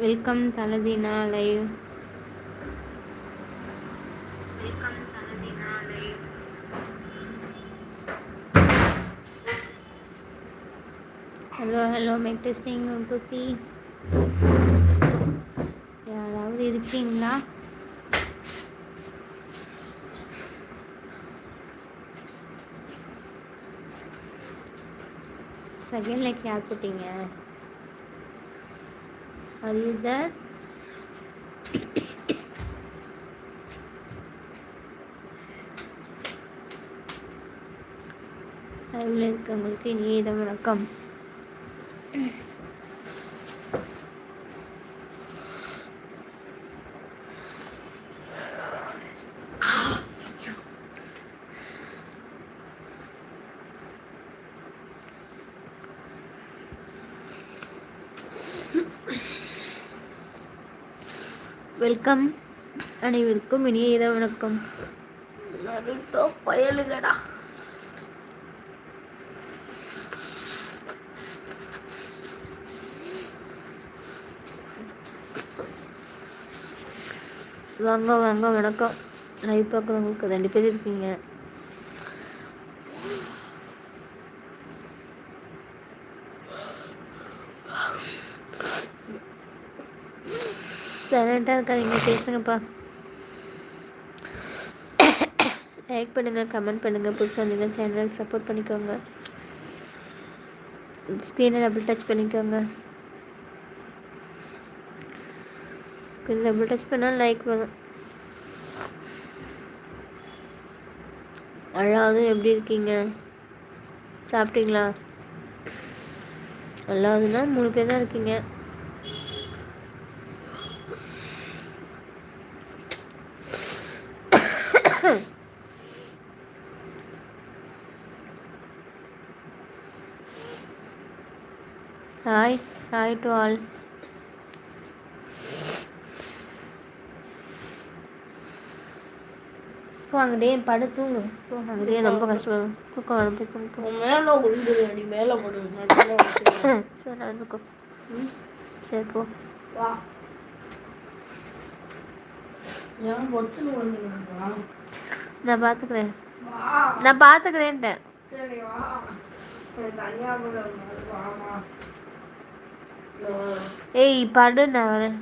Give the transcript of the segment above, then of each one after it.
Welcome தலதினா live welcome தலதினா live hello hello mic testing one two three யாராவது இருக்கீங்களா? Second like யார் போட்டீங்க அல்தர் லைவ்ல இருக்கவங்களுக்கு இனிய வணக்கம். வெல்கம் அனைவருக்கும் இனிய இரவு வணக்கம். நருட்டோ பயலுகடா. வாங்க வாங்க வணக்கம். லைவ் பார்க்குறவங்களுக்கு ரெண்டு பேர் இருக்கீங்க. சைலண்ட்டாக இருக்காதீங்க பேசுங்கப்பா. லைக் பண்ணுங்கள் கமெண்ட் பண்ணுங்கள் புதுசாக வந்தீங்கன்னா சேனல் சப்போர்ட் பண்ணிக்கோங்க. ஸ்க்ரீனை டபுள் டச் பண்ணிக்கோங்க. டபுள் டச் பண்ணால் லைக் வரும். அழாவது எப்படி இருக்கீங்க? சாப்பிட்டீங்களா? அல்லாதுன்னா மூணு பேர் தான் இருக்கீங்க. ஹாய் ஹாய் டு ஆல் போ அங்கடே படு தூங்கு. போ அங்கடே ரொம்ப கஷ்டம். தூக்கம் வரும் தூக்கம் போ மேலே விழுந்துரு அடி. மேலே போடு. சரி நான் தூக்கம் சரி போ. வா. நான் பார்த்துக்கிறேன் நான் பார்த்துக்கிறேன்ட்டேன் சரி வா. தனியாக கூட வாமா ஏய் படு நான் வரேன்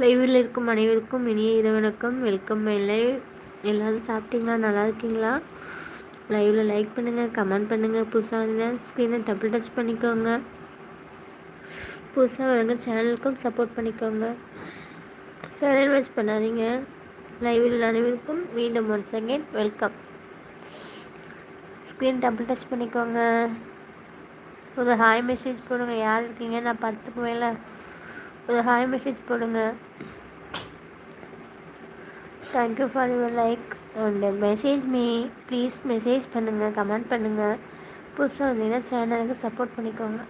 லைவில் இருக்கும் அனைவருக்கும் இனிய இரவணக்கம். வெல்கம் மை லைவ் எல்லோரும் சாப்பிட்டீங்களா? நல்லா இருக்கீங்களா? லைவில் லைக் பண்ணுங்கள் கமெண்ட் பண்ணுங்கள் புதுசாக வந்தீங்கன்னா ஸ்க்ரீனை டபுள் டச் பண்ணிக்கோங்க. புதுசாக வரங்க சேனலுக்கும் சப்போர்ட் பண்ணிக்கோங்க. சேனல் வாட்ச் பண்ணாதீங்க. லைவில் அனைவருக்கும் மீண்டும் once second welcome screen double touch பண்ணிக்கோங்க. ஒரு ஹாய் மெசேஜ் போடுங்க. யார் இருக்கீங்க நான் படத்துக்கு ஒரு ஹாய் மெசேஜ் போடுங்க. Thank you for your like and message me please message பண்ணுங்கள் கமெண்ட் பண்ணுங்கள் புதுசாக வந்தீங்கன்னா சேனலுக்கு சப்போர்ட் பண்ணிக்கோங்க.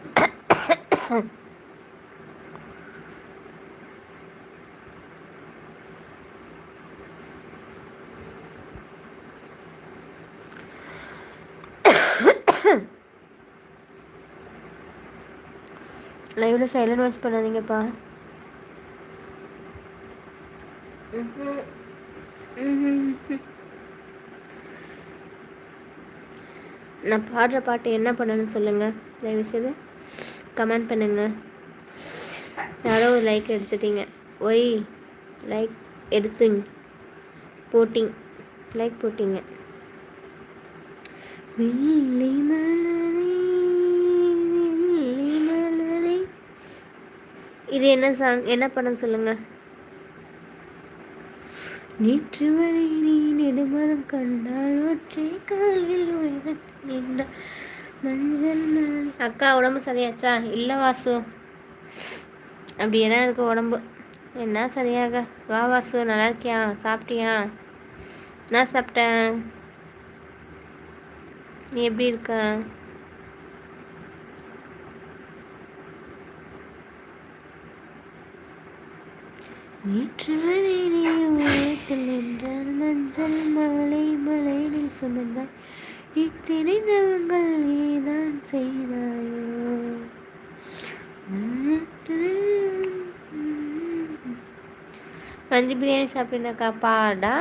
லைவில் சைலண்ட் வாட்ச் பண்ணாதீங்கப்பா. நான் பாடுற பாட்டு என்ன பண்ணணும்னு சொல்லுங்கள் தயவுசெய்து கமெண்ட் பண்ணுங்கள் யாரோ ஒரு லைக் எடுத்துட்டீங்க. ஒய் லைக் எடுத்துங்க போட்டிங் லைக் போட்டிங்க. வெள்ளி மலரே வெள்ளி மலரே. இது என்ன சாங் என்ன படம் சொல்லுங்கள் நேற்று வரை நீ நெடுமரம் கண்டால் ஒற்றை காலில் உயரத்தில் மஞ்சள் நாளை அக்கா உடம்பு சரியாச்சா? இல்லை வாசு. அப்படியே தான் இருக்கு உடம்பு. என்ன சரியாக? வா வாசு நல்லா இருக்கியா? சாப்பிட்டியா? நான் சாப்பிட்டேன். நீ எப்படி இருக்க? நேற்று வரை நின்றால் மஞ்சள் மாலை மலையில் சுமந்தாய் இத்தனை தவங்கள் நீதான் செய்தாயோ மஞ்சள் பிரியாணி சாப்பிட்டேனாக்கா பாடா?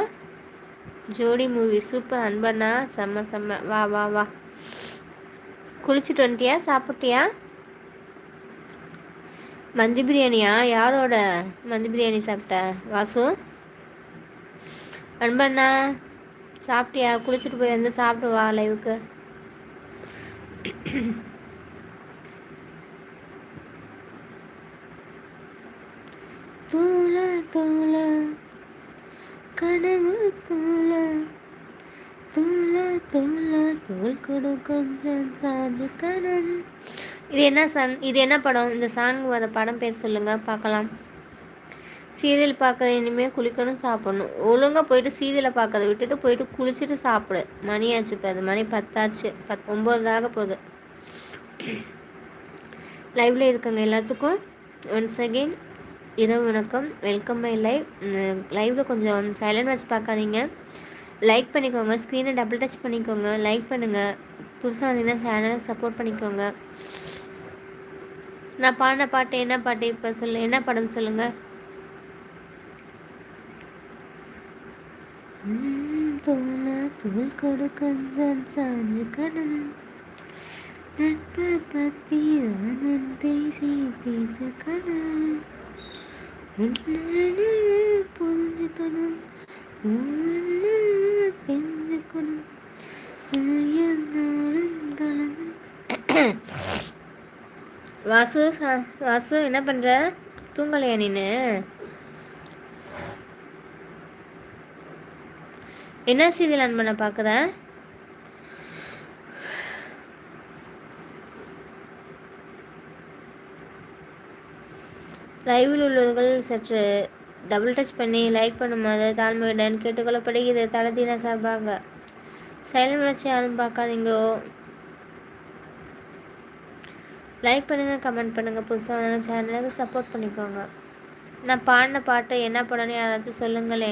ஜோடி மூவி சூப்பர் அன்பண்ணா செம்ம செம்ம. வா வா வா. குளிச்சுட்டு வந்துட்டியா? சாப்பிட்டியா? மந்தி பிரியாணியா? யாரோட மந்தி பிரியாணி சாப்பிட்ட? வாசு? அன்பண்ணா சாப்பிட்டியா? குளிச்சுட்டு போய் வந்து சாப்பிட்டு வா லைவுக்கு தூள தூள கனவு தூள. தூள தூள தூள் கொடு கொஞ்சம் சாஞ்சு கணம். இது என்ன சன் இது என்ன படம்? இந்த சாங் வர படம் பேர் சொல்லுங்க பார்க்கலாம். சீரியல் பார்க்கறது இனிமேல் குளிக்கணும் சாப்பிடணும். ஒழுங்காக போயிட்டு சீரியலை பார்க்கறத விட்டுட்டு போயிட்டு குளிச்சுட்டு சாப்பிடு. மணியாச்சு இப்போ அது. மணி பத்தாச்சு. பத் ஒம்பதாக போகுது. லைவ்ல இருக்கங்க எல்லாத்துக்கும். ஒன்ஸ் அகெயின் இரவு வணக்கம். வெல்கம் மை லைவ் லைவில் கொஞ்சம் சைலண்ட் வாட்ச் பார்க்காதீங்க. லைக் பண்ணிக்கோங்க. ஸ்க்ரீனை டபுள் டச் பண்ணிக்கோங்க. லைக் பண்ணுங்கள் புதுசாக வந்தீங்கன்னா சேனலை சப்போர்ட் பண்ணிக்கோங்க. நான் பாடின பாட்டு என்ன பாட்டு? இப்போ சொல்லு. என்ன படம் சொல்லுங்கள் தோல தோல் கொடு கொஞ்சம் சாஞ்சு கணம் நட்பு பத்தி நான் பேசி தீர்த்து கணம் புரிஞ்சுக்கணும். ஒன்று தெரிஞ்சுக்கணும். வாசு சா- வாசு என்ன பண்ணுற தூங்கலையா நீனு? என்ன சீரியல் பண்ண பார்க்குற லைவில் உள்ளவர்கள் சற்று டபுள் டச் பண்ணி லைக் பண்ணும்போது தாழ்மையுடன் கேட்டுக்கொள்ளப்படுகிறது. தளத்தின சார்பாக. சைலண்ட் வச்சு யாரும் பார்க்காதீங்கோ. லைக் பண்ணுங்கள் கமெண்ட் பண்ணுங்கள் புதுசாக வந்து சேனலுக்கு சப்போர்ட் பண்ணிக்கோங்க. நான் பாடின பாட்டை என்ன பண்ணணும் யாராச்சும் சொல்லுங்களே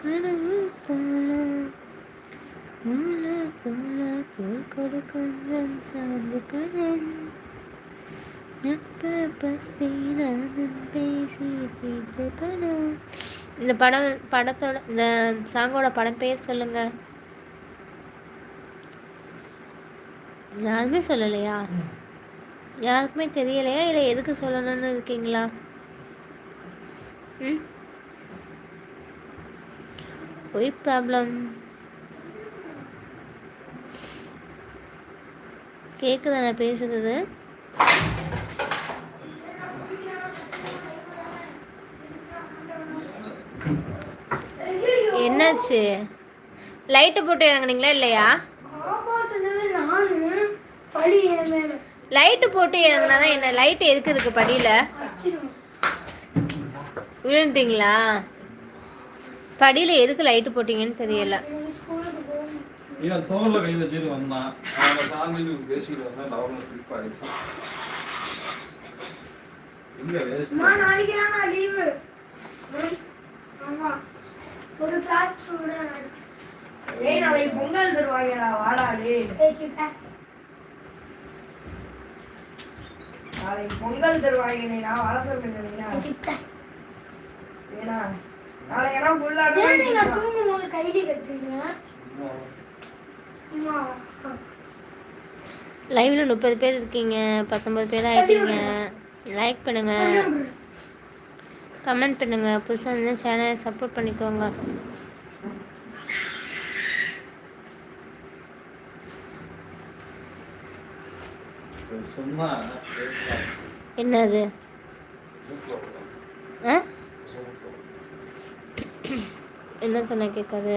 கனவு தோல தோல தோல தோல் கொடு கொஞ்சம் சார்ந்து கணம். நட்ப பசி நான் பேசி தீர்த்து கணம். இந்த படம் படத்தோட இந்த சாங்கோட படம் பேர் சொல்லுங்க. யாருமே சொல்லலையா? யாருக்குமே தெரியலையா? இல்லை எதுக்கு சொல்லணும்னு இருக்கீங்களா? ம்? ஒய் ப்ராப்ளம் கேட்குதா நான் பேசுகிறது என்னாச்சு? லைட்டு போட்டு இறங்குனீங்களா இல்லையா? நானு லைட்டு போட்டு இறங்குனா தான் என்ன? லைட் எதுக்கு இருக்கு படியில்? விழுந்துட்டீங்களா? படியில் எதுக்கு லைட்டு போட்டீங்கன்னு தெரியல. எனக்கு ஸ்கூலுக்கு போகணும் இவன் தோல்ல கை வச்சுட்டு வந்தான் அவன் சாந்தின்னு பேசிட்டு வந்தான் லவங்க ஸ்லிப் ஆயிடுச்சு. இல்ல வேஸ்ட்? அம்மா நாளைக்கு நான் லீவு ஆமா. ஒரு கிளாஸ் கூட ஏய் நாளைக்கு பொங்கல் தருவாங்கடா வாடா டேய். நாளைக்கு பொங்கல் தருவாங்க நீ நான் வர சொல்லுங்க ஏன்னா நாளைக்கு ஏன்னா ஏன் நீங்க தூங்கும் போது கைலி கட்டுறீங்க? லைவ்ல முப்பது பேர் இருக்கீங்க பத்தொன்பது பேர் ஆயிட்டீங்க. லைக் பண்ணுங்க. கமெண்ட் பண்ணுங்கள் புதுசாக இருந்தால் சேனலை சப்போர்ட் பண்ணிக்கோங்க. என்னது? என்ன சொன்ன கேட்காது